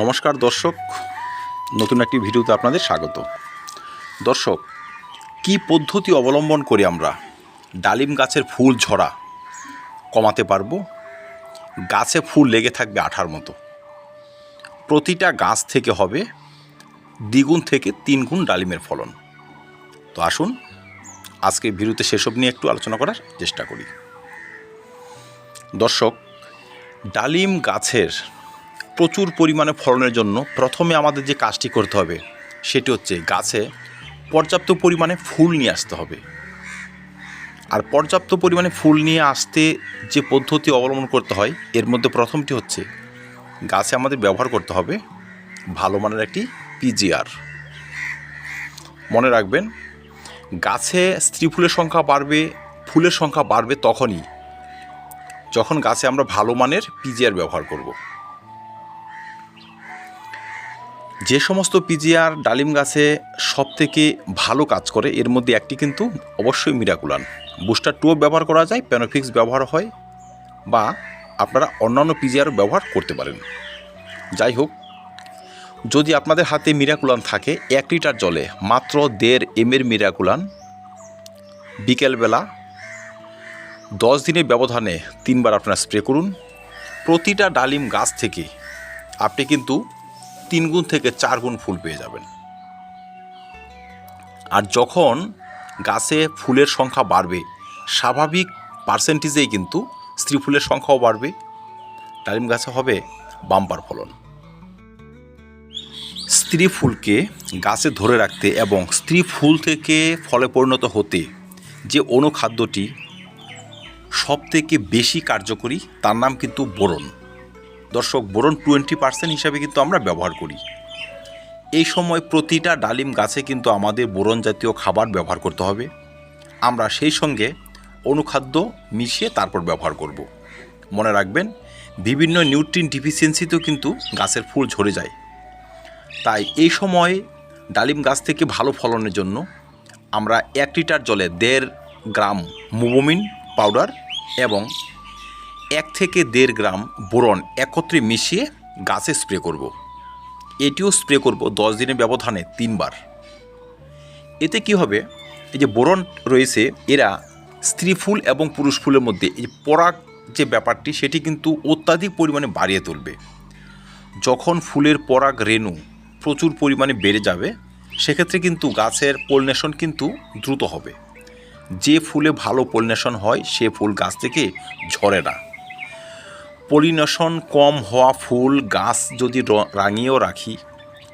নমস্কার দর্শক, নতুন একটি ভিডিওতে আপনাদের স্বাগত। দর্শক, কি পদ্ধতি অবলম্বন করে আমরা ডালিম গাছের ফুল ঝরা কমাতে পারব? গাছে ফুল লেগে থাকবে আঠার মতো। প্রতিটা গাছ থেকে হবে দ্বিগুণ থেকে তিন গুণ ডালিমের ফলন। তো আসুন, আজকে ভিডিওতে সেসব নিয়ে একটু আলোচনা করার চেষ্টা করি। দর্শক, ডালিম গাছের প্রচুর পরিমাণে ফলনের জন্য প্রথমে আমাদের যে কাজটি করতে হবে, সেটি হচ্ছে গাছে পর্যাপ্ত পরিমাণে ফুল নিয়ে আসতে হবে। আর পর্যাপ্ত পরিমাণে ফুল নিয়ে আসতে যে পদ্ধতি অবলম্বন করতে হয়, এর মধ্যে প্রথমটি হচ্ছে গাছে আমাদের ব্যবহার করতে হবে ভালো মানের একটি পিজিআর মনে রাখবেন, গাছে স্ত্রী ফুলের সংখ্যা বাড়বে, ফুলের সংখ্যা বাড়বে তখনই যখন গাছে আমরা ভালো মানের পিজিআর ব্যবহার করব। যে সমস্ত পিজিআর ডালিম গাছে সব থেকে ভালো কাজ করে, এর মধ্যে একটি কিন্তু অবশ্যই মিরাকুলান। বুস্টার টুও ব্যবহার করা যায়, প্যানোফিক্স ব্যবহার হয়, বা আপনারা অন্যান্য পিজিআর ব্যবহার করতে পারেন। যাই হোক, যদি আপনাদের হাতে মিরাকুলান থাকে, এক লিটার জলে মাত্র দেড় এমের মিরাকুলান বিকেলবেলা দশ দিনের ব্যবধানে তিনবার আপনারা স্প্রে করুন। প্রতিটা ডালিম গাছ থেকে আপনি কিন্তু তিন গুণ থেকে চার গুণ ফুল পেয়ে যাবেন। আর যখন গাছে ফুলের সংখ্যা বাড়বে, স্বাভাবিক পার্সেন্টেজেই কিন্তু স্ত্রী ফুলের সংখ্যাও বাড়বে। ডালিম গাছে হবে বাম্পার ফলন। স্ত্রী ফুলকে গাছে ধরে রাখতে এবং স্ত্রী ফুল থেকে ফলে পরিণত হতে যে অনুখাদ্যটি সবথেকে বেশি কার্যকরী, তার নাম কিন্তু বোরন। দর্শক, বোরন টোয়েন্টি পার্সেন্ট হিসাবে কিন্তু আমরা ব্যবহার করি। এই সময় প্রতিটা ডালিম গাছে কিন্তু আমাদের বোরন জাতীয় খাবার ব্যবহার করতে হবে। আমরা সেই সঙ্গে অনুখাদ্য মিশিয়ে তারপর ব্যবহার করব। মনে রাখবেন, বিভিন্ন নিউট্রিন ডিফিসিয়েন্সিতেও কিন্তু গাছের ফুল ঝরে যায়। তাই এই সময় ডালিম গাছ থেকে ভালো ফলনের জন্য আমরা এক লিটার জলে দেড় গ্রাম মুবোমিন পাউডার এবং এক থেকে দেড় গ্রাম বোরন একত্রে মিশিয়ে গাছে স্প্রে করব। এটিও স্প্রে করব দশ দিনের ব্যবধানে তিনবার। এতে কি হবে? এই যে বোরন রয়েছে, এরা স্ত্রী ফুল এবং পুরুষ ফুলের মধ্যে এই পরাগ যে ব্যাপারটি, সেটি কিন্তু অত্যাধিক পরিমাণে বাড়িয়ে তুলবে। যখন ফুলের পরাগ রেণু প্রচুর পরিমাণে বেড়ে যাবে, সেক্ষেত্রে কিন্তু গাছের পোলনেশন কিন্তু দ্রুত হবে। যে ফুলে ভালো পোলিনেশন হয়, সে ফুল গাছ থেকে ঝরে না। পলিনেশন কম হওয়া ফুল গাছ যদি রাঙিয়েও রাখি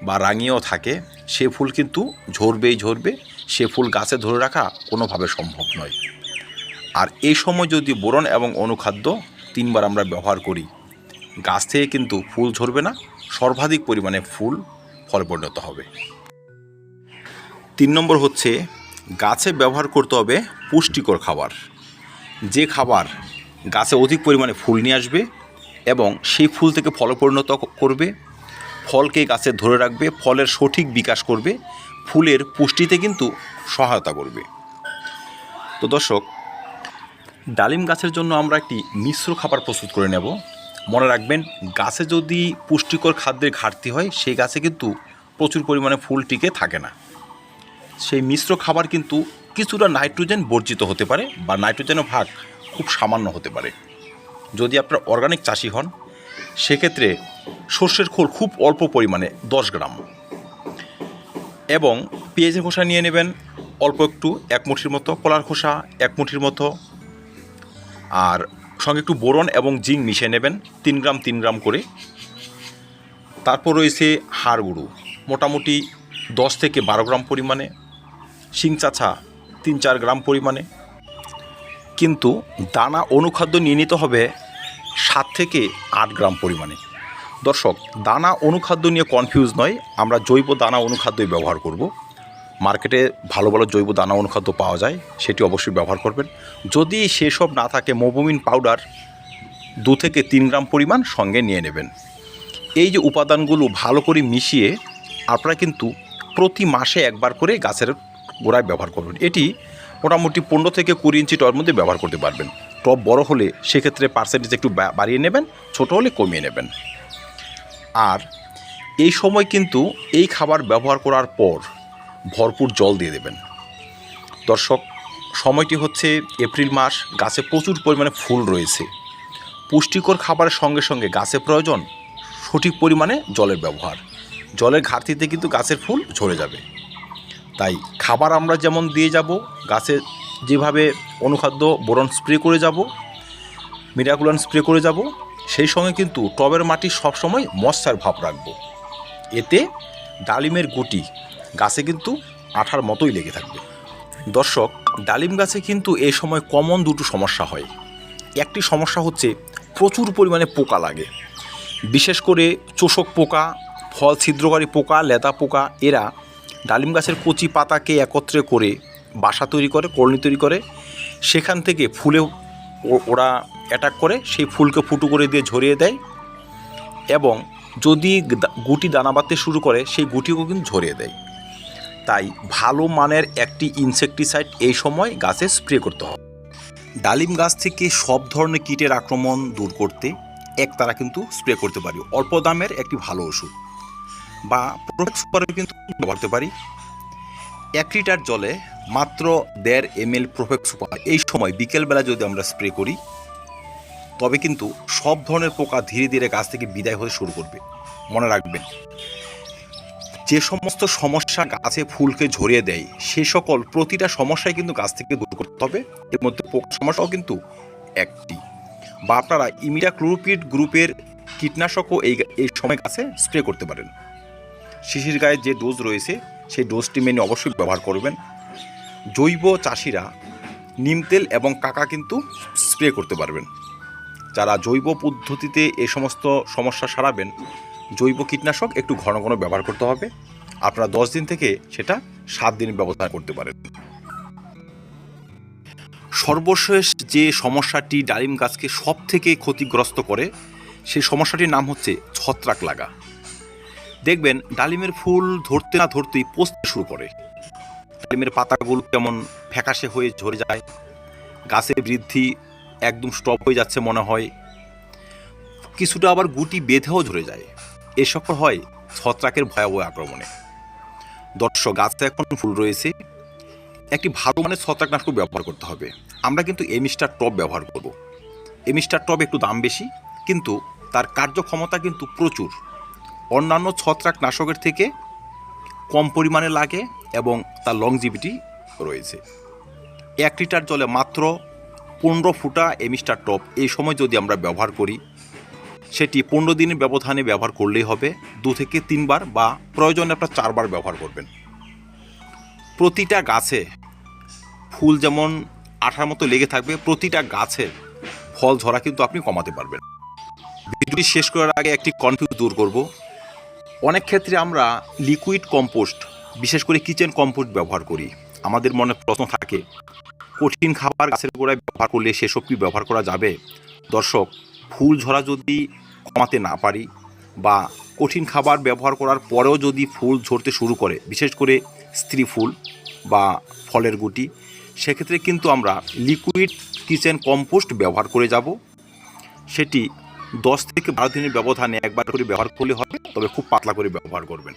বা রাঙিয়েও থাকে, সে ফুল কিন্তু ঝরবেই ঝরবে, সে ফুল গাছে ধরে রাখা কোনোভাবে সম্ভব নয়। আর এই সময় যদি বোরন এবং অনুখাদ্য তিনবার আমরা ব্যবহার করি, গাছ থেকে কিন্তু ফুল ঝরবে না, সর্বাধিক পরিমাণে ফুল ফল পরিণত হবে। তিন নম্বর হচ্ছে, গাছে ব্যবহার করতে হবে পুষ্টিকর খাবার। যে খাবার গাছে অধিক পরিমাণে ফুল নিয়ে আসবে এবং সেই ফুল থেকে ফল পরিণত করবে। ফলকে গাছে ধরে রাখবে, ফলের সঠিক বিকাশ করবে, ফুলের পুষ্টিতে কিন্তু সহায়তা করবে। তো দর্শক, ডালিম গাছের জন্য আমরা একটি মিশ্র খাবার প্রস্তুত করে নেব। মনে রাখবেন, গাছে যদি পুষ্টিকর খাদ্যের ঘাটতি হয়, সেই গাছে কিন্তু প্রচুর পরিমাণে ফুল টিকে থাকে না। সেই মিশ্র খাবার কিন্তু কিছুটা নাইট্রোজেন বর্জিত হতে পারে বা নাইট্রোজেনের ভাগ খুব সামান্য হতে পারে। যদি আপনার অর্গানিক চাষি হন, সেক্ষেত্রে সর্ষের খোল খুব অল্প পরিমাণে, দশ গ্রাম। এবং পেঁয়াজের খোসা নিয়ে নেবেন, অল্প একটু, এক মুঠির মতো, কলার খোসা, এক মুঠির মতো। আর সঙ্গে একটু বোরন এবং জিং মিশিয়ে নেবেন, তিন গ্রাম তিন গ্রাম করে। তারপর রয়েছে হাড় গুঁড়ো, মোটামুটি দশ থেকে বারো গ্রাম পরিমাণে। শিং চাছা তিন চার গ্রাম পরিমাণে। কিন্তু দানা অনুখাদ্য নিয়ে নিতে হবে সাত থেকে আট গ্রাম পরিমাণে। দর্শক, দানা অনুখাদ্য নিয়ে কনফিউজ নয়, আমরা জৈব দানা অনুখাদ্যই ব্যবহার করব। মার্কেটে ভালো ভালো জৈব দানা অনুখাদ্য পাওয়া যায়, সেটি অবশ্যই ব্যবহার করবেন। যদি সেসব না থাকে, মোবোমিন পাউডার দু থেকে তিন গ্রাম পরিমাণ সঙ্গে নিয়ে নেবেন। এই যে উপাদানগুলো ভালো করে মিশিয়ে আপনারা কিন্তু প্রতি মাসে একবার করে গাছের গোড়ায় ব্যবহার করবেন। এটি মোটামুটি পনেরো থেকে কুড়ি ইঞ্চি টবের মধ্যে ব্যবহার করতে পারবেন। টব বড় হলে সেক্ষেত্রে পার্সেন্টেজ একটু বাড়িয়ে নেবেন, ছোট হলে কমিয়ে নেবেন। আর এই সময় কিন্তু এই খাবার ব্যবহার করার পর ভরপুর জল দিয়ে দেবেন। দর্শক, সময়টি হচ্ছে এপ্রিল মাস, গাছে প্রচুর পরিমাণে ফুল রয়েছে। পুষ্টিকর খাবারের সঙ্গে সঙ্গে গাছে প্রয়োজন সঠিক পরিমাণে জলের ব্যবহার। জলের ঘাটতিতে কিন্তু গাছের ফুল ঝরে যাবে। তাই খাবার আমরা যেমন দিয়ে যাব, গাছে যেভাবে অনুখাদ্য বোরন স্প্রে করে যাব, মিরাকুলান স্প্রে করে যাব, সেই সঙ্গে কিন্তু টবের মাটি সবসময় মশার ভাব রাখব। এতে ডালিমের গুটি গাছে কিন্তু আঠার মতোই লেগে থাকবে। দর্শক, ডালিম গাছে কিন্তু এই সময় কমন দুটো সমস্যা হয়। একটি সমস্যা হচ্ছে প্রচুর পরিমাণে পোকা লাগে। বিশেষ করে চোষক পোকা ফল ছিদ্রকারী পোকা, লেদা পোকা, এরা ডালিম গাছের কচি পাতাকে একত্রে করে বাসা তৈরি করে, কলনি তৈরি করে, সেখান থেকে ফুলে ওরা অ্যাটাক করে, সেই ফুলকে ফুটো করে দিয়ে ঝরিয়ে দেয় এবং যদি গুটি দানা বাঁধতে শুরু করে, সেই গুটিও কিন্তু ঝরিয়ে দেয়। তাই ভালো মানের একটি ইনসেকটিসাইড এই সময় গাছে স্প্রে করতে হবে। ডালিম গাছ থেকে সব ধরনের কীটের আক্রমণ দূর করতে এক তারা কিন্তু স্প্রে করতে পারি। অল্প দামের একটি ভালো ওষুধ। বা প্রোটেক্ট সুপারও কিন্তু ব্যবহার করতে পারি। এক লিটার জলে মাত্র দেড় এম এল প্রোফেক্ট সুপার। এই সময় বিকেলবেলা যদি আমরা স্প্রে করি, তবে কিন্তু সব ধরনের পোকা ধীরে ধীরে গাছ থেকে বিদায় হতে শুরু করবে। মনে রাখবেন, যে সমস্ত সমস্যা গাছে ফুলকে ঝরিয়ে দেয়, সে সকল প্রতিটা সমস্যাই কিন্তু গাছ থেকে দূর করতে হবে। এর মধ্যে পোকা সমস্যাও কিন্তু একটি। বা আপনারা ইমিডা ক্লোরোপিড গ্রুপের কীটনাশকও এই এই সময় গাছে স্প্রে করতে পারেন। শিশির গায়ে যে ডোজ রয়েছে, সেই ডোজটি মেনে অবশ্যই ব্যবহার করবেন। জৈব চাষিরা নিম তেল এবং কাকা কিন্তু স্প্রে করতে পারবেন। যারা জৈব পদ্ধতিতে এই সমস্ত সমস্যা সারাবেন, জৈব কীটনাশক একটু ঘন ঘন ব্যবহার করতে হবে। আপনারা দশ দিন থেকে সেটা সাত দিন ব্যবহার করতে পারেন। সর্বশেষ যে সমস্যাটি ডালিম গাছকে সব থেকে ক্ষতিগ্রস্ত করে, সেই সমস্যাটির নাম হচ্ছে ছত্রাক লাগা। দেখবেন ডালিমের ফুল ধরতে না ধরতেই পচতে শুরু করে। ডালিমের পাতাগুলো কেমন ফ্যাকাশে হয়ে ঝরে যায়। গাছের বৃদ্ধি একদম স্টপ হয়ে যাচ্ছে মনে হয়। কিছুটা আবার গুটি বেঁধেও ঝরে যায়। এ সকল হয় ছত্রাকের ভয়াবহ আক্রমণে। দর্শক, গাছে এখন ফুল রয়েছে। একটি ভালো মানের ছত্রাকনাশক ব্যবহার করতে হবে। আমরা কিন্তু এমিস্টার টপ ব্যবহার করব। এমিস্টার টপ একটু দাম বেশি, কিন্তু তার কার্যক্ষমতা কিন্তু প্রচুর। অন্যান্য ছত্রাকনাশকের থেকে কম পরিমাণে লাগে এবং তার লংজিভিটি রয়েছে। এক লিটার জলে মাত্র পনেরো ফুটা এমিস্টার টপ এই সময় যদি আমরা ব্যবহার করি, সেটি পনেরো দিনের ব্যবধানে ব্যবহার করলেই হবে, দু থেকে তিনবার বা প্রয়োজনে আপনার চারবার ব্যবহার করবেন। প্রতিটা গাছে ফুল যেমন আঠার মতো লেগে থাকবে, প্রতিটা গাছের ফল ঝরা কিন্তু আপনি কমাতে পারবেন। ভিডিওটি শেষ করার আগে একটি কনফিউজ দূর করব। অনেক ক্ষেত্রে আমরা লিকুইড কম্পোস্ট বিশেষ করে কিচেন কম্পোস্ট ব্যবহার করি। আমাদের মনে প্রশ্ন থাকে, কঠিন খাবার গাছের গোড়ায় ব্যবহার করলে সেসব কি ব্যবহার করা যাবে? দর্শক, ফুল ঝরা যদি কমাতে না পারি বা কঠিন খাবার ব্যবহার করার পরেও যদি ফুল ঝরতে শুরু করে, বিশেষ করে স্ত্রী ফুল বা ফলের গুটি, সেক্ষেত্রে কিন্তু আমরা লিকুইড কিচেন কম্পোস্ট ব্যবহার করে যাব। সেটি দশ থেকে বারো দিনের ব্যবধানে একবার করে ব্যবহার করলে হবে, তবে খুব পাতলা করে ব্যবহার করবেন।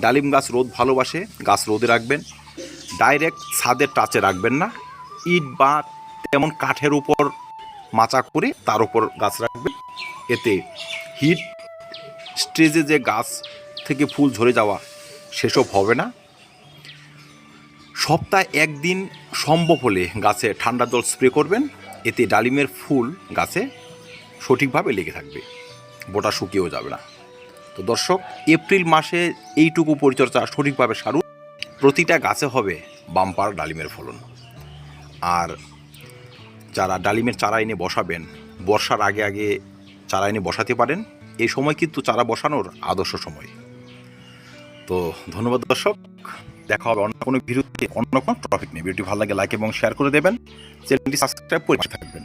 ডালিম গাছ রোদ ভালোবাসে, গাছ রোদে রাখবেন। ডাইরেক্ট ছাদের টাচে রাখবেন না। ইট বা তেমন কাঠের উপর মাচা করে তার উপর গাছ রাখবেন। এতে হিট স্টেজে যে গাছ থেকে ফুল ঝরে যাওয়া সেসব হবে না। সপ্তাহে একদিন সম্ভব হলে গাছে ঠান্ডা জল স্প্রে করবেন। এতে ডালিমের ফুল গাছে সঠিকভাবে লেগে থাকবে। বোটা শুকিয়েও যাবে না। তো দর্শক, এপ্রিল মাসে এইটুকু পরিচর্যা সঠিকভাবে সারুন। প্রতিটা গাছে হবে বাম্পার ডালিমের ফলন। আর যারা ডালিমের চারা এনে বসাবেন, বর্ষার আগে আগে চারা এনে বসাতে পারেন। এই সময় কিন্তু চারা বসানোর আদর্শ সময়। তো ধন্যবাদ দর্শক। দেখা হবে অন্য কোনো ভিডিওতে, অন্য কোনো টপিক নিয়ে। ভিডিওটি ভালো লাগে লাইক এবং শেয়ার করে দেবেন। চ্যানেলটি সাবস্ক্রাইব করে থাকবেন।